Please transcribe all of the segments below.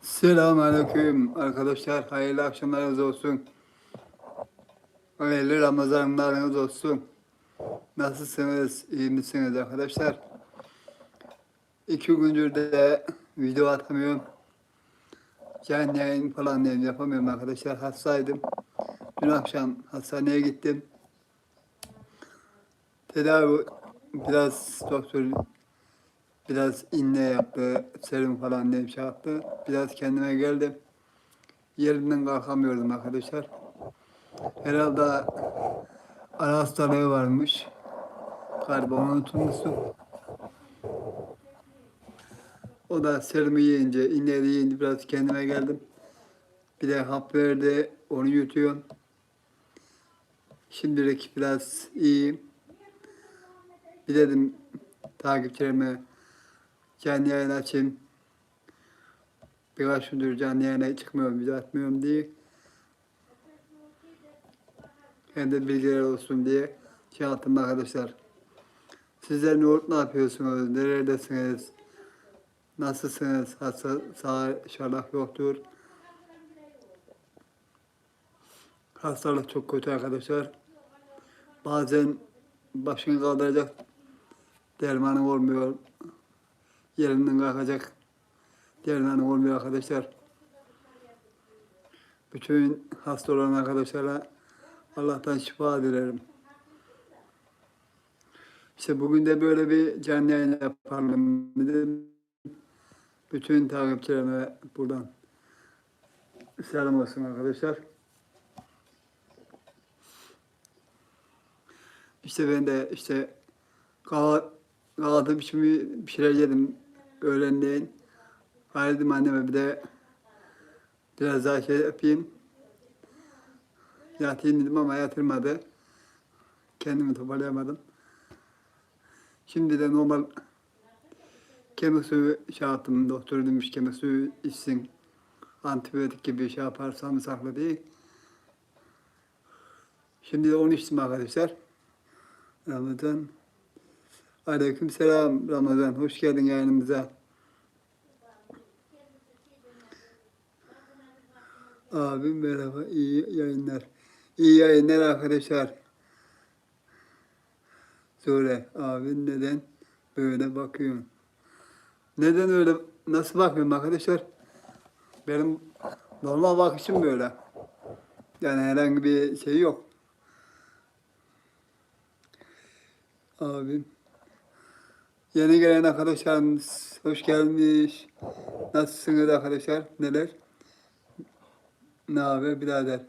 Selamünaleyküm arkadaşlar. Hayırlı akşamlarınız olsun. Hayırlı Ramazanlarınız olsun. Nasılsınız? İyi misiniz arkadaşlar? İki gündür de video atamıyorum. Canlı yayın falan yapamıyorum arkadaşlar. Hastaydım. Dün akşam hastaneye gittim. Tedavi biraz doktor Biraz inne yaptı, serum falan diye bir şey yaptı. Biraz kendime geldim. Yerimden kalkamıyordum arkadaşlar. Herhalde ara hastalığı varmış. Galiba onu unutmuştum. O da serumu yiyince, inneyi yiyince biraz kendime geldim. Bir de hap verdi, onu yutuyorum. Şimdilik biraz iyiyim. Bir dedim takipçilerime canlı yayın açayım. Birkaç gündür canlı yayına çıkmıyorum, video atmıyorum diye. De bilgiler olsun diye şey yaptım arkadaşlar. Sizler ne, ne yapıyorsunuz? Nerelerdesiniz? Nasılsınız? Hasta, sağ inşallah yoktur. Hastalık çok kötü arkadaşlar. Bazen başını kaldıracak dermanı olmuyor yerinden kalkacak yerinden olmuyor arkadaşlar. Bütün hasta olan arkadaşlara Allah'tan şifa dilerim. İşte bugün de böyle bir canlı yayın yapalım dedim. Bütün takipçilerime buradan selam olsun arkadaşlar. İşte ben de işte kahvaltı, biçimi bir şeyler yedim öğlenleyin. Hayırdım anneme bir de biraz daha şey yapayım. Yatayım dedim ama yatırmadı. Kendimi toparlayamadım. Şimdi de normal kemik suyu şey yaptım. Doktor demiş kemik suyu içsin. Antibiyotik gibi şey yapar sarımsaklı değil. Şimdi de onu içtim arkadaşlar. Ramazan. Aleyküm selam Ramazan. Hoş geldin yayınımıza. Abim merhaba. İyi yayınlar. İyi yayınlar arkadaşlar. Söyle abin neden böyle bakıyorsun? Neden öyle nasıl bakıyorum arkadaşlar? Benim normal bakışım böyle. Yani herhangi bir şey yok. Abim. Yeni gelen arkadaşlarımız hoş gelmiş. Nasılsınız arkadaşlar? Neler? Ne haber birader?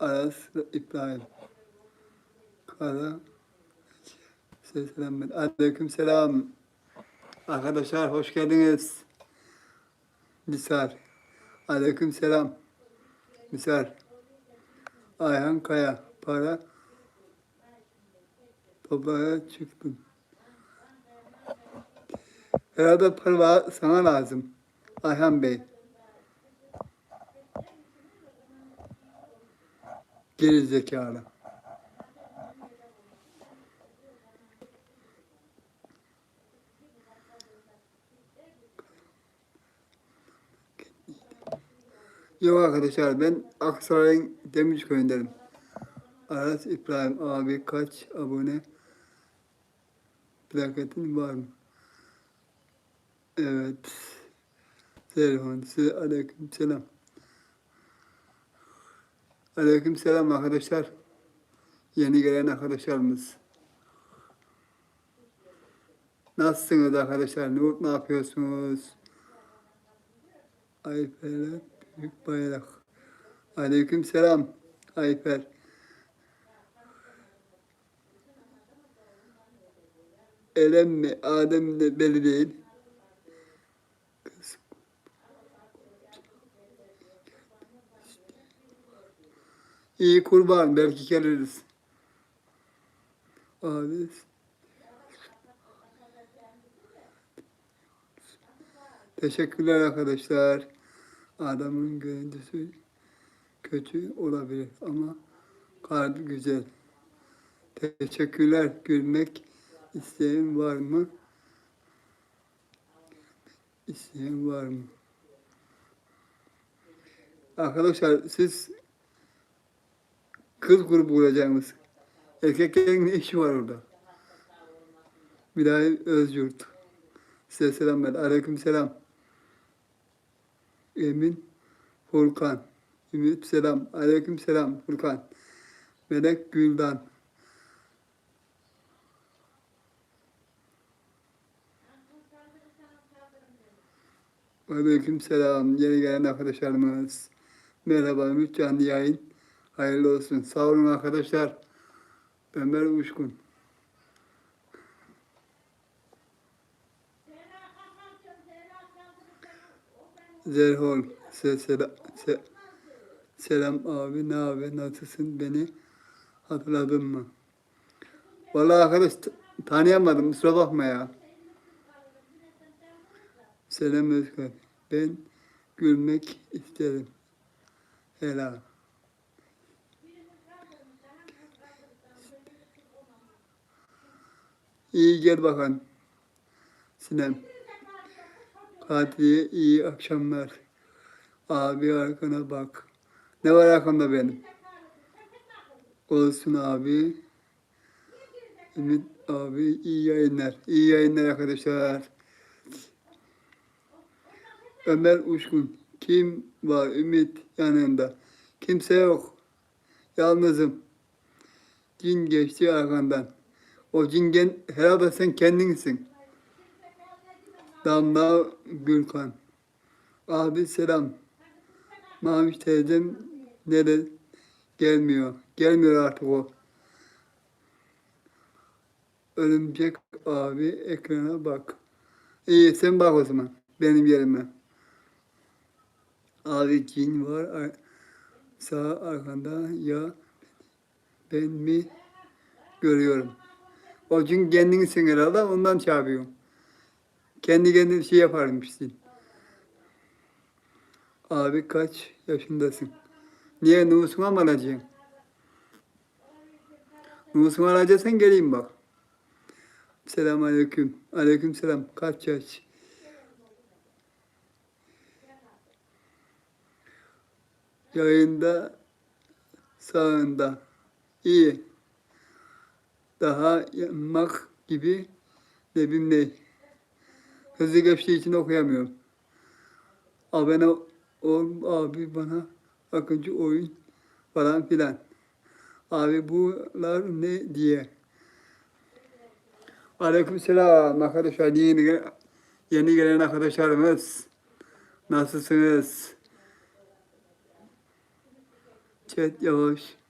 Aras İbrahim. Kara. Selam. Aleyküm selam. Arkadaşlar hoş geldiniz. Misar. Aleyküm selam. Misar. Ayhan Kaya. Para. Toplamaya çıktım. Herhalde para sana lazım. Ayhan Bey. Geri zekalı. Yok arkadaşlar ben Aksaray'ın Demirköy'ündenim. Aras İbrahim abi kaç abone plaketin var mı? Evet. Telefon size aleyküm selam. Aleyküm selam arkadaşlar. Yeni gelen arkadaşlarımız. Nasılsınız arkadaşlar? Ne, ne yapıyorsunuz? Ayfer'e büyük bayrak. Aleyküm selam. Ayfer. Elem mi, Adem mi belli değil. İyi kurban, belki geliriz. Abi. Teşekkürler arkadaşlar. Adamın görüntüsü kötü olabilir ama kalbi güzel. Teşekkürler. Gülmek isteyen var mı? İsteyen var mı? Arkadaşlar siz kız grubu kuracaksınız. Erkeklerin ne işi var orada? Mülayim Özyurt. Size selam ver. Aleyküm selam. Emin Furkan. Ümit selam. Aleyküm selam Furkan. Melek Güldan. Aleyküm selam. Yeni gelen arkadaşlarımız. Merhaba Ümit canlı yayın. Hayırlı olsun. Sağ olun arkadaşlar. Ömer Uşkun. Zerhol. Se selam, se- selam abi. Ne abi? Nasılsın? Beni hatırladın mı? Vallahi arkadaş tanıyamadım. Kusura bakma ya. Selam Özkan. Ben gülmek isterim. Helal. İyi gel bakalım. Sinem. Hadi iyi akşamlar. Abi arkana bak. Ne var arkamda benim? Olsun abi. Ümit abi iyi yayınlar. İyi yayınlar arkadaşlar. Ömer Uşkun. Kim var Ümit yanında? Kimse yok. Yalnızım. Cin geçti arkandan. O cingen herhalde sen kendinsin. Damla Gülkan. Abi selam. Maviş teyzem nere gelmiyor. Gelmiyor artık o. Örümcek abi ekrana bak. İyi sen bak o zaman benim yerime. Abi cin var ar- sağ arkanda ya ben mi görüyorum. O cin kendinsin herhalde ondan çağırıyorum. Kendi kendine şey yaparmışsın. Abi kaç yaşındasın? Niye nüfusuna mı alacaksın? Nüfusuna alacaksan geleyim bak. Selam aleyküm. Aleyküm selam. Kaç yaş? Yayında sağında. İyi. Daha yanmak gibi ne bileyim ne. Hızlı geçtiği için okuyamıyorum. Abone ol abi bana akıncı oyun falan filan. Abi bunlar ne diye. Aleyküm selam arkadaşlar. Yeni, yeni gelen arkadaşlarımız. Nasılsınız? Chat yavaş.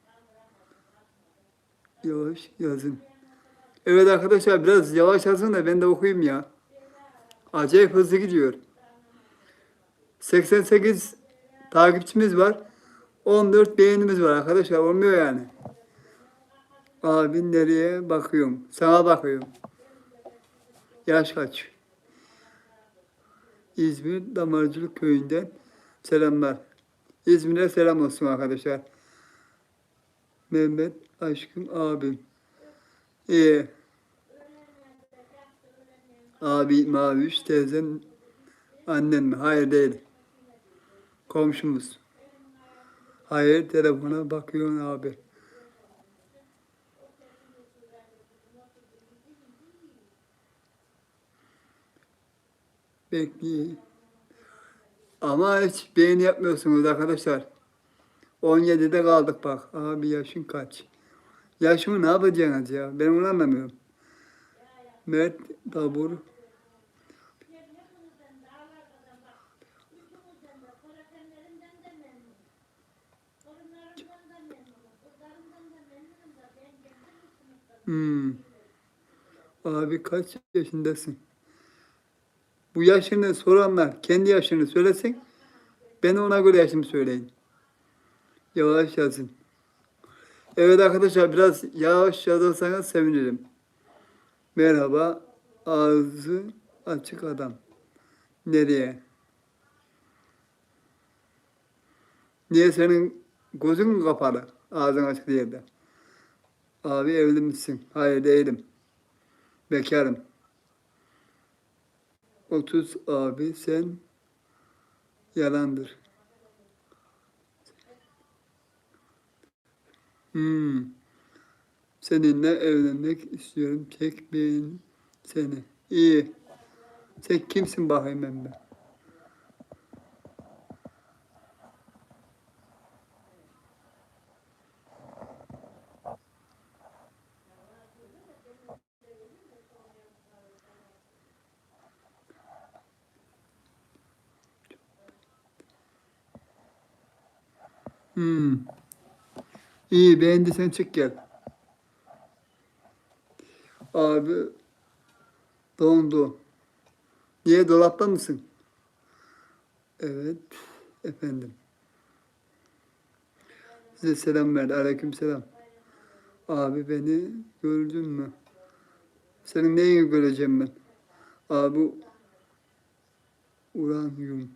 Yavaş yazın. Evet arkadaşlar biraz yavaş yazın da ben de okuyayım ya. Acayip hızlı gidiyor. 88 takipçimiz var. 14 beğenimiz var arkadaşlar. Olmuyor yani. Abi nereye bakıyorum? Sana bakıyorum. Yaş kaç? İzmir Damarcılık Köyü'nden selamlar. İzmir'e selam olsun arkadaşlar. Mehmet aşkım abim. İyi. Abi Maviş teyzem annen mi? Hayır değil. Komşumuz. Hayır telefona bakıyorsun abi. Bekleyin. Ama hiç beğeni yapmıyorsunuz arkadaşlar. 17'de kaldık bak. Abi yaşın kaç? Yaşımı ne yapacaksınız ya? Ben onu anlamıyorum. Mert Tabur. Hmm. Abi kaç yaşındasın? Bu yaşını soranlar kendi yaşını söylesin. Ben ona göre yaşımı söyleyin. Yavaş yazın. Evet arkadaşlar biraz yavaş yazarsanız sevinirim. Merhaba ağzı açık adam. Nereye? Niye senin gözün kapalı? Ağzın açık diye de. Abi evli misin? Hayır değilim. Bekarım. 30 abi sen yalandır. Hmm. Seninle evlenmek istiyorum. Çek ben seni. İyi. Sen kimsin bakayım ben? Hmm. İyi beğendiysen çık gel. Abi dondu. Niye dolapta mısın? Evet efendim. Size selam verdi. Aleyküm selam. Abi beni gördün mü? Senin neyini göreceğim ben? Abi uranyum.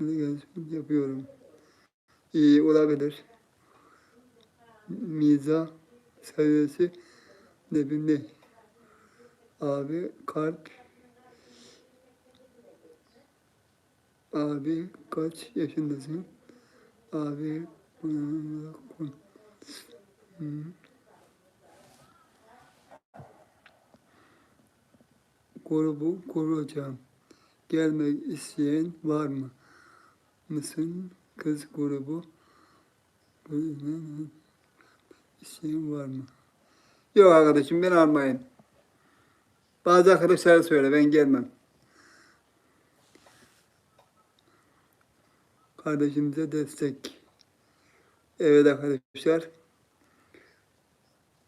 Ne yapıyorum. İyi olabilir. Miza seviyesi bileyim ne. Abi kalp. Abi kaç yaşındasın? Abi grubu kuracağım. Gelmek isteyen var mı? Mısın? Kız grubu isteyen var mı? Yok arkadaşım ben almayayım. Bazı arkadaşlar söyle ben gelmem. Kardeşimize destek. Evet arkadaşlar.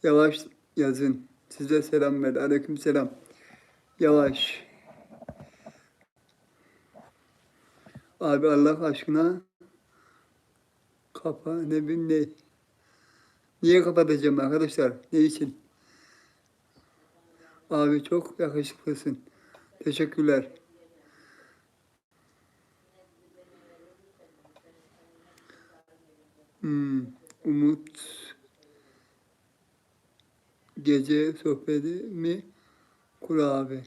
Yavaş yazın. Size selam ver. Aleyküm selam. Yavaş. Abi Allah aşkına kapa ne bileyim ne. Niye kapatacağım arkadaşlar? Ne için? Abi çok yakışıklısın. Teşekkürler. Hmm, Umut gece sohbeti mi kur abi?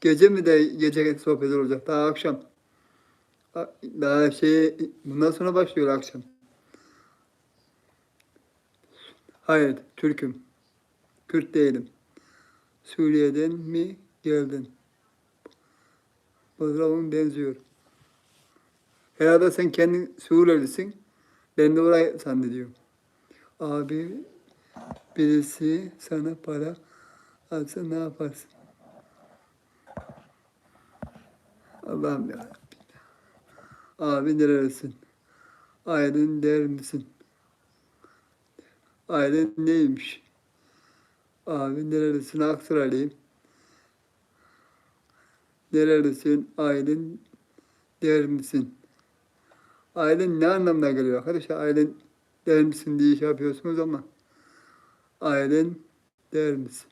Gece mi de gece sohbet olacak? Daha akşam. Daha şey bundan sonra başlıyor akşam. Hayır, Türk'üm. Kürt değilim. Suriye'den mi geldin? Fotoğrafın benziyor. Herhalde sen kendin Suriyelisin. Ben de orayı zannediyorum. Abi birisi sana para alsa ne yaparsın? Allah'ım ya. Abi nerelisin? Ailen der misin? Ailen neymiş? Abi nerelisin? Aksaraylıyım. Nerelisin? Ailen der misin? Ailen ne anlamına geliyor arkadaşlar? Ailen der misin diye şey yapıyorsunuz ama ailen der misin?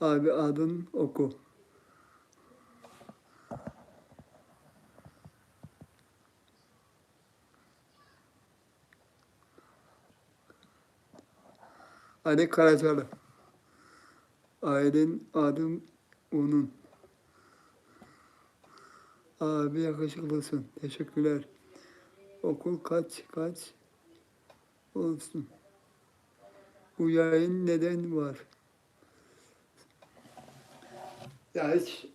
Abi adın oku. Ali Karacalı. Ailen adım onun. Abi yakışıklısın. Teşekkürler. Okul kaç kaç olsun. Bu yayın neden var? Ya hiç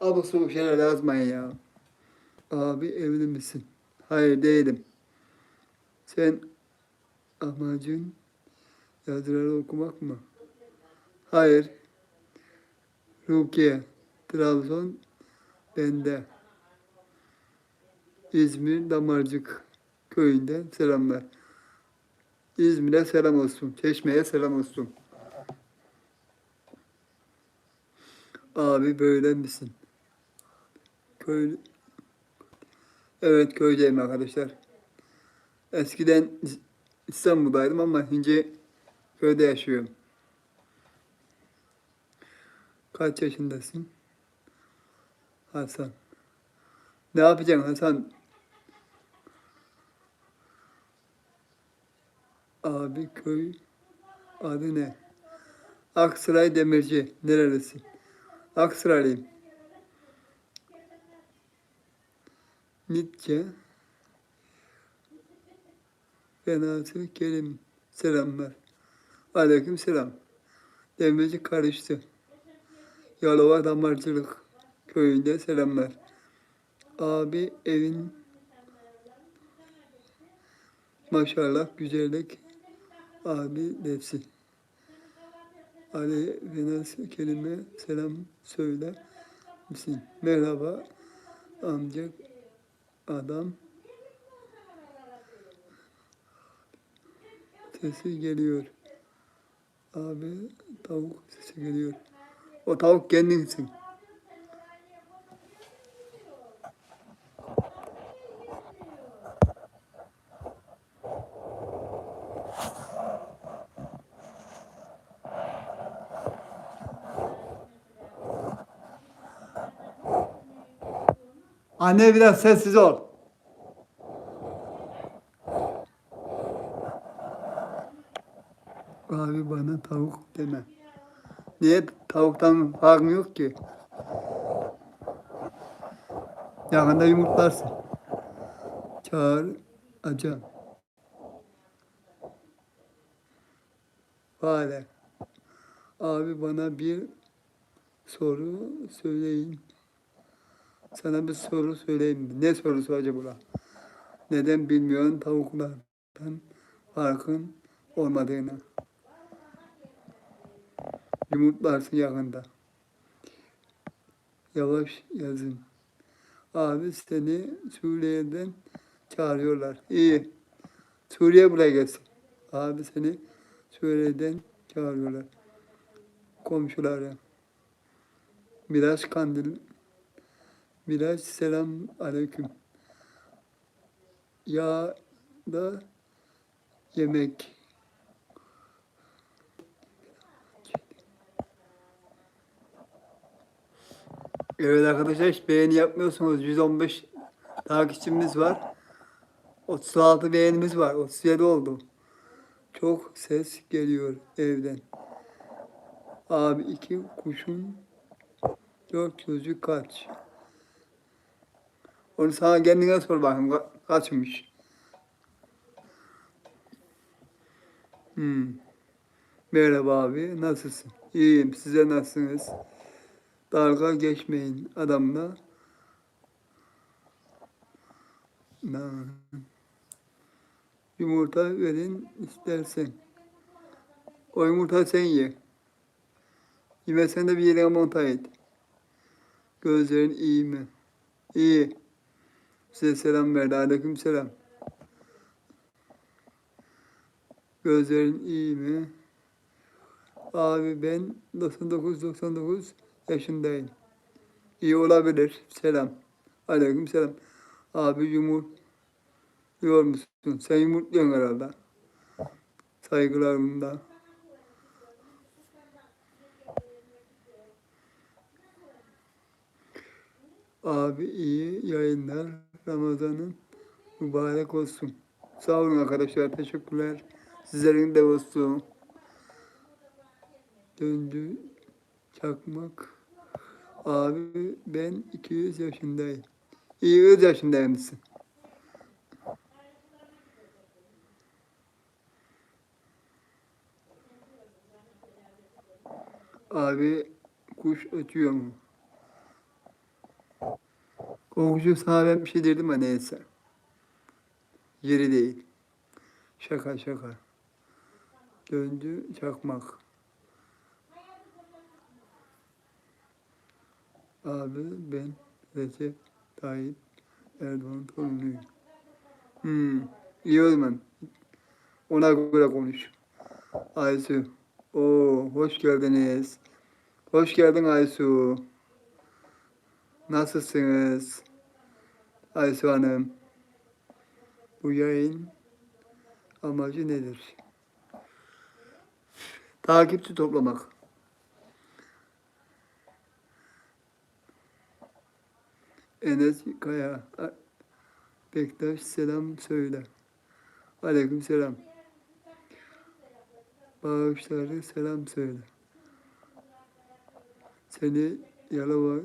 abuk sabuk şeyler yazmayın ya. Abi evli misin? Hayır değilim. Sen amacın yazıları okumak mı? Hayır. Rukiye, Trabzon, bende. İzmir Damarcık köyünden selamlar. İzmir'e selam olsun. Çeşme'ye selam olsun. Abi böyle misin? Köy... Evet köydeyim arkadaşlar. Eskiden İstanbul'daydım ama şimdi köyde yaşıyorum. Kaç yaşındasın? Hasan. Ne yapacaksın Hasan? Abi köy adı ne? Aksaray Demirci. Nerelisin? Aksaraylıyım. Nitçe. Fenası Kerim. Selamlar. Aleyküm selam. Demirci karıştı. Yalova Damarcılık köyünde selamlar. Abi evin maşallah güzellik abi nefsi. Ali Venas kelime selam söyle misin? Merhaba amca adam sesi geliyor. Abi tavuk sesi geliyor. O tavuk kendinsin. Anne biraz sessiz ol. Abi bana tavuk deme. Niye tavuktan farkın yok ki? Yakında yumurtlarsın. Çağır acam. Vale. Abi bana bir soru söyleyin. Sana bir soru söyleyeyim. Ne sorusu acaba? Neden bilmiyorsun tavuklardan farkın olmadığını? Yumurtlarsın yakında. Yavaş yazın. Abi seni Suriye'den çağırıyorlar. İyi. Suriye buraya gelsin. Abi seni Suriye'den çağırıyorlar. Komşuları. Biraz kandil. Biraz selam aleyküm. Ya da yemek. Evet arkadaşlar hiç beğeni yapmıyorsunuz. 115 takipçimiz var. 36 beğenimiz var. 37 oldu. Çok ses geliyor evden. Abi iki kuşun dört çocuk kaç? Onu sana kendine sor bakayım ka- kaçmış? Hmm. Merhaba abi, nasılsın? İyiyim, size nasılsınız? Dalga geçmeyin adamla. Yumurta verin istersen. O yumurta sen ye. Yemesen de bir yere monta et. Gözlerin iyi mi? İyi. Size selam verdi. Aleyküm selam. Gözlerin iyi mi? Abi ben 99-99 yaşındayım. İyi olabilir. Selam. Aleyküm selam. Abi yumurtluyor musun? Sen yumurtluyorsun herhalde. Saygılarımda. Abi iyi yayınlar. Ramazan'ın mübarek olsun. Sağ olun arkadaşlar. Teşekkürler. Sizlerin de olsun. Döndü çakmak. Abi ben 200 yaşındayım. İyi 100 yaşındayım mısın? Abi kuş ötüyor mu? Komşu sana bir şey dedim ama neyse. Yeri değil. Şaka şaka. Döndü çakmak. Abi ben Recep Tayyip Erdoğan torunuyum. Hmm, iyi o zaman. Ona göre konuş. Aysu. Oo, hoş geldiniz. Hoş geldin Aysu. Nasılsınız? Aysu Hanım. Bu yayın amacı nedir? Takipçi toplamak. Enes Kaya. Bektaş selam söyle. Aleyküm selam. Bağışları selam söyle. Seni Yalova?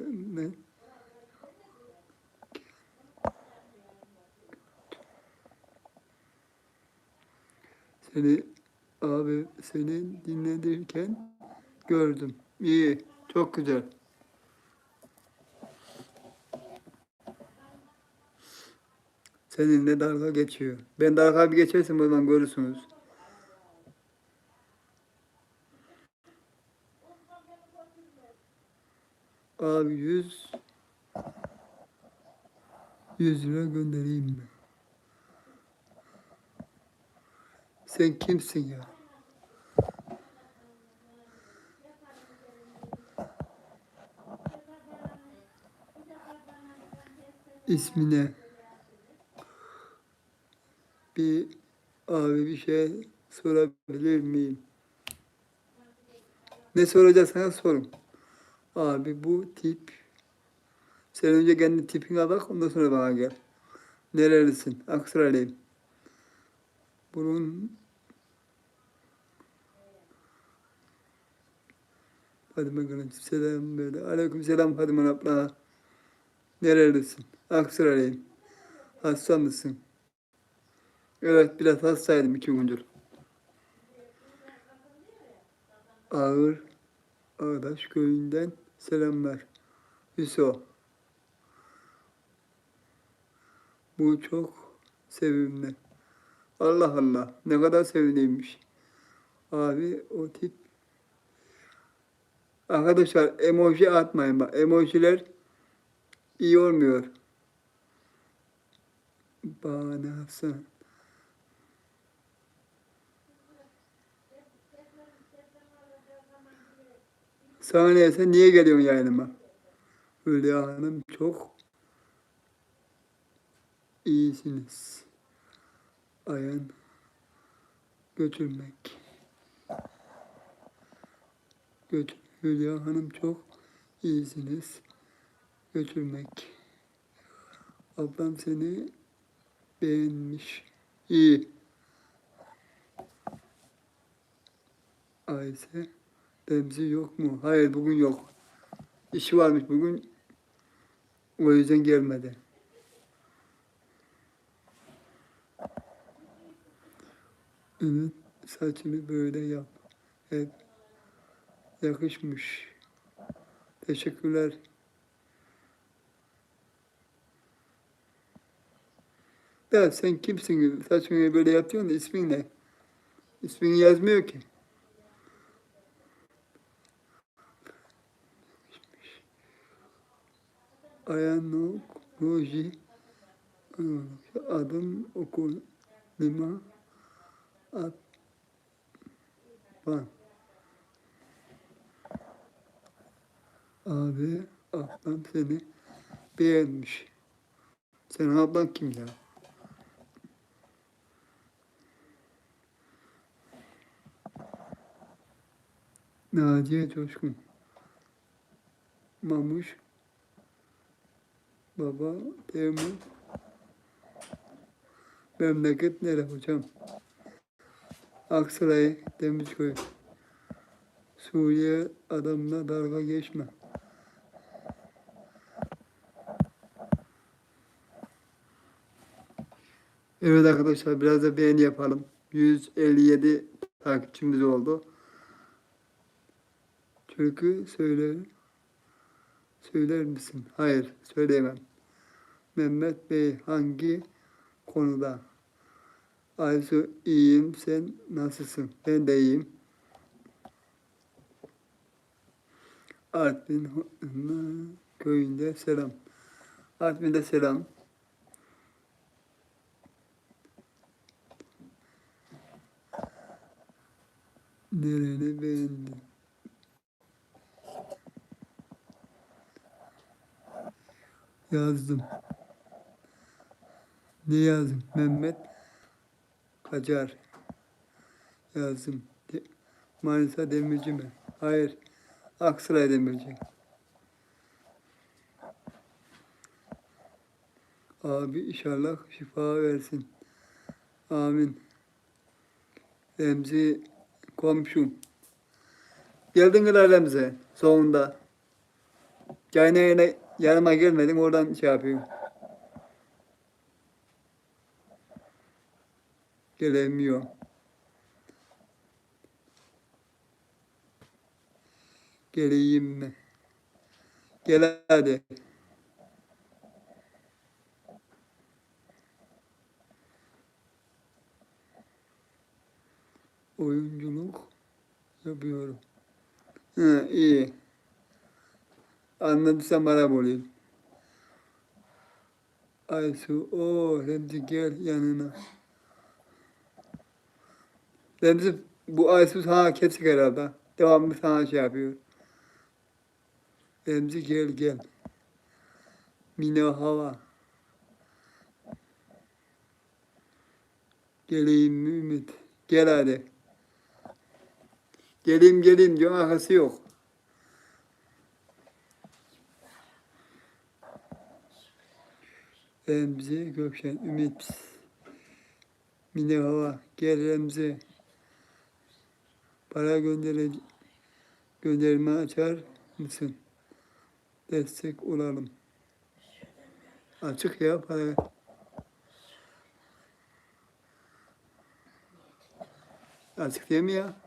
Seni abi seni dinlenirken gördüm. İyi, çok güzel. Seninle dalga geçiyor. Ben dalga bir geçersem o zaman görürsünüz. Abi yüz yüz lira göndereyim mi? Sen kimsin ya? İsmine bir abi bir şey sorabilir miyim? Ne soracaksanız sorun. Abi bu tip. Sen önce kendi tipine bak ondan sonra bana gel. Nerelisin? Aksaraylıyım. Bunun Fadime Gönül selam böyle. Aleyküm selam Fadime abla. Nerelisin? Aksaraylıyım. Hasta mısın? Evet biraz hastaydım iki gündür. Ağır Ağdaş köyünden selamlar. Hüso. Bu çok sevimli. Allah Allah ne kadar sevimliymiş. Abi o tip. Arkadaşlar emoji atmayın bak. Emojiler iyi olmuyor. Bana ne Saniye sen niye geliyorsun yayınıma? Hülya Hanım çok iyisiniz. Ayan götürmek. Götür. Hülya Hanım çok iyisiniz. Götürmek. Ablam seni beğenmiş. İyi. Ayşe. Remzi yok mu? Hayır bugün yok. İşi varmış bugün. O yüzden gelmedi. Evet saçını böyle yap. Hep yakışmış. Teşekkürler. Ya sen kimsin? Saçını böyle yapıyorsun da ismin ne? İsmini yazmıyor ki. Ayanokloji adım okul lima atman abi ablam seni beğenmiş. Senin ablan kim ya? Naciye Coşkun Mamuş Baba Temur Memleket nere hocam? Aksaray Demirköy Suriye adamla dalga geçme. Evet arkadaşlar biraz da beğeni yapalım. 157 takipçimiz oldu. Türkü söyler, söyler misin? Hayır, söyleyemem. Mehmet Bey hangi konuda? Aysu iyiyim, sen nasılsın? Ben de iyiyim. Artvin köyünde selam. Artvin'de selam. Nereni beğendin? Yazdım. Ne yazdım? Mehmet Kacar. Yazdım. De- Manisa Demirci mi? Hayır. Aksaray Demirci. Abi inşallah şifa versin. Amin. Remzi komşum. Geldin mi Remzi? Sonunda. Yayına yine yanıma gelmedin oradan şey yapıyor. Gelemiyor. Geleyim mi? Gel hadi. Oyunculuk yapıyorum. Hı, iyi. Anladıysan bana bulayım. Aysu, o Remzi gel yanına. Remzi, bu Aysu sana kesik herhalde. Devamlı sana şey yapıyor. Remzi gel gel. Mine hava. Geleyim mi Ümit? Gel hadi. Geleyim geleyim diyor arkası yok. Remzi, Gökşen, Ümit, Mine Hava, gel Remzi. Para göndere, gönderme açar mısın? Destek olalım. Açık ya para. Açık değil mi ya?